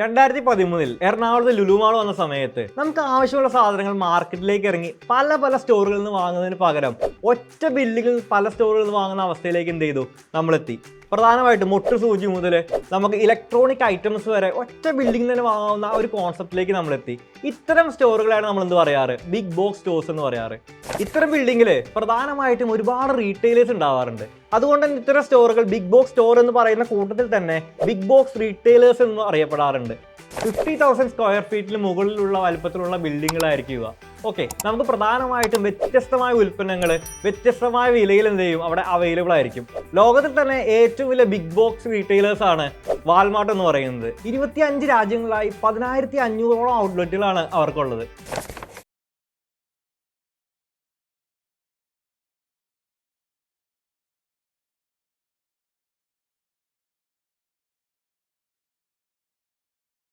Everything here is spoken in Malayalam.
രണ്ടായിരത്തി പതിമൂന്നിൽ എറണാകുളത്ത് ലുലുമാൾ വന്ന സമയത്ത് നമുക്ക് ആവശ്യമുള്ള സാധനങ്ങൾ മാർക്കറ്റിലേക്ക് ഇറങ്ങി പല പല സ്റ്റോറുകളിൽ നിന്ന് വാങ്ങുന്നതിന് പകരം ഒറ്റ ബില്ലുകൾ പല സ്റ്റോറുകളിൽ നിന്ന് വാങ്ങുന്ന അവസ്ഥയിലേക്ക് എന്ത് ചെയ്തു? നമ്മളെത്തി. പ്രധാനമായിട്ട് മുട്ട് സൂചി മുതൽ നമുക്ക് ഇലക്ട്രോണിക് ഐറ്റംസ് വരെ ഒറ്റ ബിൽഡിംഗ് തന്നെ വാങ്ങാവുന്ന ഒരു കോൺസെപ്റ്റിലേക്ക് നമ്മളെത്തി. ഇത്തരം സ്റ്റോറുകളാണ് നമ്മൾ എന്ത് പറയാറ്? ബിഗ് ബോക്സ് സ്റ്റോഴ്സ് എന്ന് പറയാറ്. ഇത്തരം ബിൽഡിങ്ങിൽ പ്രധാനമായിട്ടും ഒരുപാട് റീറ്റെയിലേഴ്സ് ഉണ്ടാവാറുണ്ട്. അതുകൊണ്ട് തന്നെ ഇത്തരം സ്റ്റോറുകൾ ബിഗ് ബോക്സ് സ്റ്റോർ എന്ന് പറയുന്ന കൂട്ടത്തിൽ തന്നെ ബിഗ് ബോക്സ് റീറ്റെയിലേഴ്സ് എന്ന് അറിയപ്പെടാറുണ്ട്. ഫിഫ്റ്റി തൗസൻഡ് സ്ക്വയർ ഫീറ്റിന് മുകളിലുള്ള വലുപ്പത്തിലുള്ള ബിൽഡിങ്ങുകളായിരിക്കും ഇവ. ഓക്കെ നമുക്ക് പ്രധാനമായിട്ടും വ്യത്യസ്തമായ ഉൽപ്പന്നങ്ങൾ വ്യത്യസ്തമായ വിലയിൽ എന്ത് ചെയ്യും? അവിടെ അവൈലബിൾ ആയിരിക്കും. ലോകത്തിൽ തന്നെ ഏറ്റവും വലിയ ബിഗ് ബോക്സ് റീറ്റെയിലേഴ്സ് ആണ് വാൾമാർട്ട് എന്ന് പറയുന്നത്. ഇരുപത്തി അഞ്ച് രാജ്യങ്ങളായി പതിനായിരത്തി അഞ്ഞൂറോളം ഔട്ട്ലെറ്റുകളാണ് അവർക്കുള്ളത്.